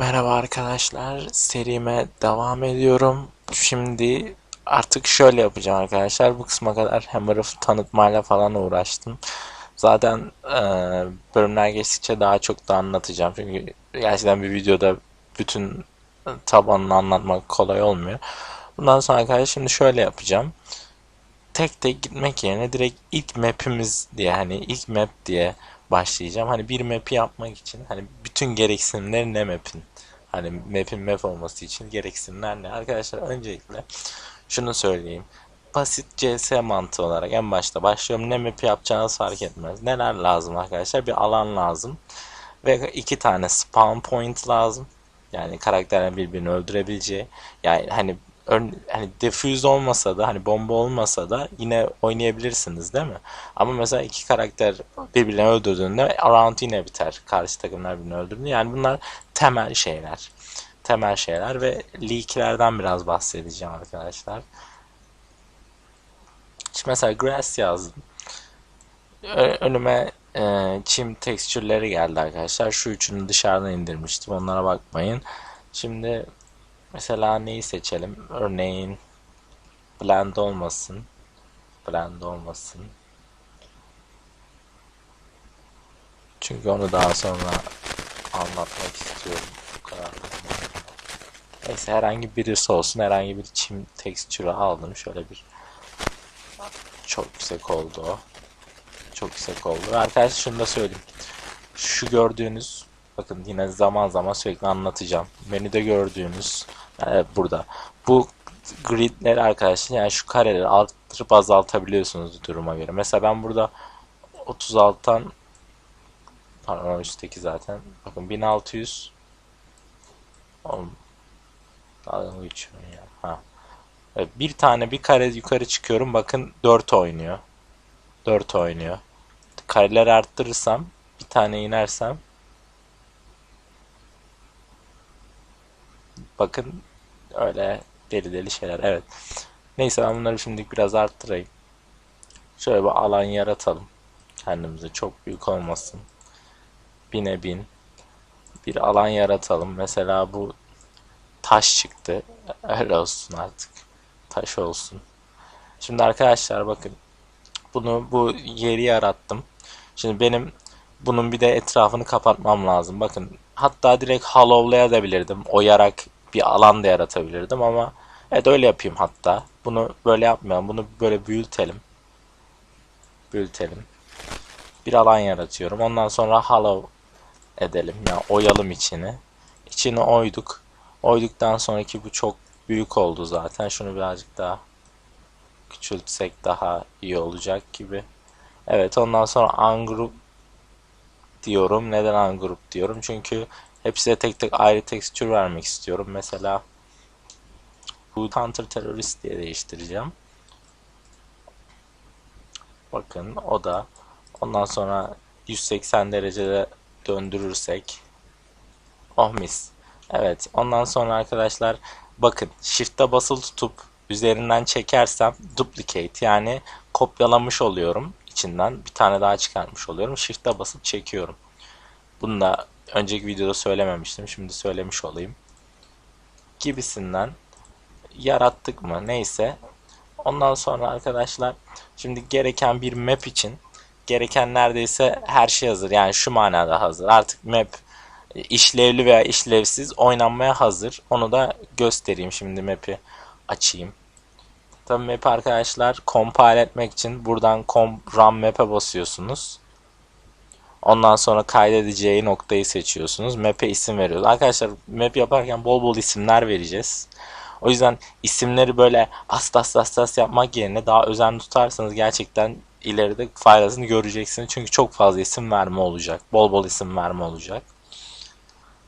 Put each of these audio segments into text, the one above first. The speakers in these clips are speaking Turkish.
Merhaba arkadaşlar, serime devam ediyorum. Şimdi artık şöyle yapacağım arkadaşlar. Bu kısma kadar Hammer'ı tanıtmayla falan uğraştım. Zaten e, bölümler geçtikçe daha çok da anlatacağım. Çünkü gerçekten bir videoda bütün tabanını anlatmak kolay olmuyor. Bundan sonra arkadaşlar şimdi şöyle yapacağım. Tek tek gitmek yerine direkt ilk map'imiz diye hani ilk map diye başlayacağım. Hani bir map'i yapmak için hani bütün gereksinimleri ne map'in? Hani map'in map olması için gereksinimler ne? Arkadaşlar öncelikle şunu söyleyeyim. Basit CS mantığı olarak en başta başlıyorum. Ne map'i yapacağınız fark etmez. Neler lazım arkadaşlar? Bir alan lazım. Ve iki tane spawn point lazım. Yani karakterlerin birbirini öldürebileceği. Yani hani hani defuse olmasa da hani bomba olmasa da yine oynayabilirsiniz değil mi? Ama mesela iki karakter birbirini öldürdüğünde round yine biter. Karşı takımlar birbirini öldürdüğünde. Yani bunlar temel şeyler. Temel şeyler ve leaklerden biraz bahsedeceğim arkadaşlar. Şimdi mesela grass yazdım. Önüme e, çim tekstürleri geldi arkadaşlar. Şu üçünü dışarıdan indirmiştim. Onlara bakmayın. Şimdi mesela neyi seçelim? Örneğin blend olmasın. Blend olmasın. Çünkü onu daha sonra anlatmak istiyorum. Bu kadar. da. Neyse herhangi birisi olsun. Herhangi bir çim tekstürü aldım. Şöyle bir çok yüksek oldu o. Çok yüksek oldu. Arkadaşlar şunu da söyleyeyim. Şu gördüğünüz bakın yine zaman zaman sürekli anlatacağım. Menüde gördüğünüz e, burada. Bu gridleri arkadaşlar yani şu kareleri arttırıp azaltabiliyorsunuz duruma göre. Mesela ben burada 36'dan pardon üstteki zaten. Bakın 1600 Oğlum dalga mı geçiyorsun ya? Ha. Evet, bir tane bir kare yukarı çıkıyorum. Bakın 4 oynuyor. 4 oynuyor. Kareleri arttırırsam bir tane inersem bakın öyle deli deli şeyler. Evet. Neyse ben bunları şimdilik biraz arttırayım. Şöyle bir alan yaratalım. Kendimize çok büyük olmasın. Bine bin. Bir alan yaratalım. Mesela bu taş çıktı. Öyle olsun artık. Taş olsun. Şimdi arkadaşlar bakın. Bunu bu yeri yarattım. Şimdi benim bunun bir de etrafını kapatmam lazım. Bakın hatta direkt hollowlayabilirdim. Oyarak bir alan da yaratabilirdim ama evet öyle yapayım hatta. Bunu böyle yapmayalım. Bunu böyle büyütelim. Büyütelim. Bir alan yaratıyorum. Ondan sonra hollow edelim. Yani oyalım içini. İçini oyduk. Oyduktan sonraki bu çok büyük oldu zaten. Şunu birazcık daha küçültsek daha iyi olacak gibi. Evet ondan sonra ungroup diyorum. Neden ungroup diyorum? Çünkü hepsine tek tek ayrı tekstür vermek istiyorum. Mesela bu counter terörist diye değiştireceğim. Bakın o da ondan sonra 180 derecede döndürürsek oh mis. Evet ondan sonra arkadaşlar bakın shift'e basılı tutup üzerinden çekersem duplicate yani kopyalamış oluyorum içinden bir tane daha çıkarmış oluyorum. Shift'e basıp çekiyorum. Bunu da önceki videoda söylememiştim. Şimdi söylemiş olayım. Gibisinden yarattık mı neyse. Ondan sonra arkadaşlar şimdi gereken bir map için gereken neredeyse her şey hazır. Yani şu manada hazır. Artık map işlevli veya işlevsiz oynanmaya hazır. Onu da göstereyim. Şimdi map'i açayım. Tabii map'i arkadaşlar compile etmek için buradan com run map'e basıyorsunuz. Ondan sonra kaydedeceği noktayı seçiyorsunuz. Map'e isim veriyoruz. Arkadaşlar map yaparken bol bol isimler vereceğiz. O yüzden isimleri böyle as as as as yapmak yerine daha özen tutarsanız gerçekten ileride faydasını göreceksiniz. Çünkü çok fazla isim verme olacak. Bol bol isim verme olacak.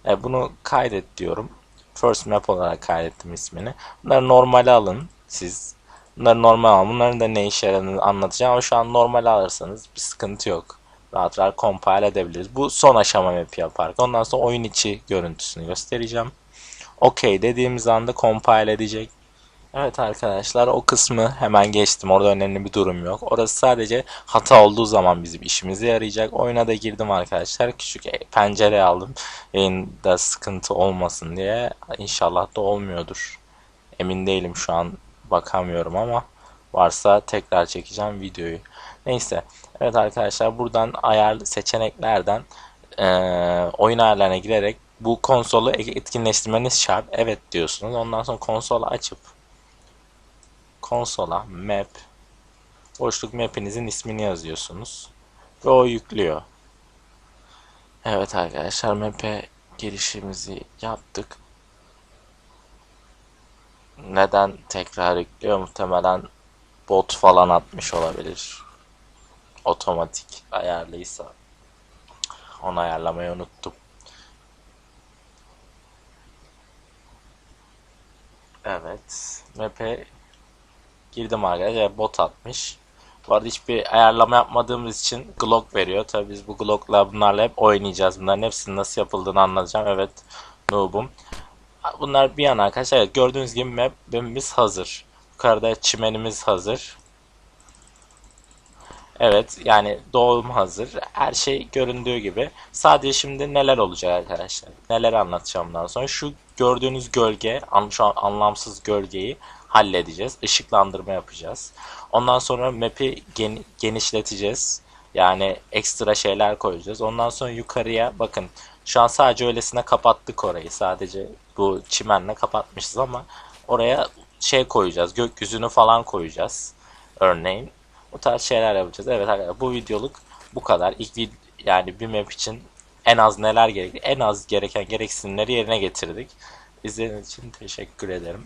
E, bunu kaydet diyorum. First map olarak kaydettim ismini. Bunları normale alın siz. Bunları normal alın. Bunların da ne işe yaradığını anlatacağım ama şu an normal alırsanız bir sıkıntı yok. Rahat rahat compile edebiliriz. Bu son aşama map yaparken. Ondan sonra oyun içi görüntüsünü göstereceğim. OK dediğimiz anda compile edecek. Evet arkadaşlar o kısmı hemen geçtim. Orada önemli bir durum yok. Orası sadece hata olduğu zaman bizim işimize yarayacak. Oyuna da girdim arkadaşlar. Küçük pencere aldım. Yayında sıkıntı olmasın diye. İnşallah da olmuyordur. Emin değilim şu an bakamıyorum ama varsa tekrar çekeceğim videoyu. Neyse. Evet arkadaşlar buradan ayar seçeneklerden eee, oyun ayarlarına girerek bu konsolu etkinleştirmeniz şart. Evet diyorsunuz. Ondan sonra konsolu açıp konsola map boşluk map'inizin ismini yazıyorsunuz ve o yüklüyor. Evet arkadaşlar map'e girişimizi yaptık. Neden tekrar yüklüyor? Muhtemelen bot falan atmış olabilir. Otomatik ayarlıysa. Onu ayarlamayı unuttum. Evet. Map'e girdim arkadaşlar. Bot atmış. Bu arada hiçbir ayarlama yapmadığımız için Glock veriyor. Tabii biz bu Glock'la bunlarla hep oynayacağız. Bunların hepsinin nasıl yapıldığını anlatacağım. Evet. Noob'um. Bunlar bir yana arkadaşlar. Evet, gördüğünüz gibi map'imiz hazır. Yukarıda çimenimiz hazır. Evet yani doğum hazır. Her şey göründüğü gibi. Sadece şimdi neler olacak arkadaşlar? Neler anlatacağım bundan sonra. Şu gördüğünüz gölge, şu an anlamsız gölgeyi halledeceğiz. Işıklandırma yapacağız. Ondan sonra map'i gen- genişleteceğiz. Yani ekstra şeyler koyacağız. Ondan sonra yukarıya bakın. Şu an sadece öylesine kapattık orayı. Sadece bu çimenle kapatmışız ama oraya şey koyacağız. Gökyüzünü falan koyacağız. Örneğin. Bu tarz şeyler yapacağız. Evet arkadaşlar bu videoluk bu kadar. İlk vid yani bir map için en az neler gerekli, en az gereken gereksinimleri yerine getirdik. İzlediğiniz için teşekkür ederim.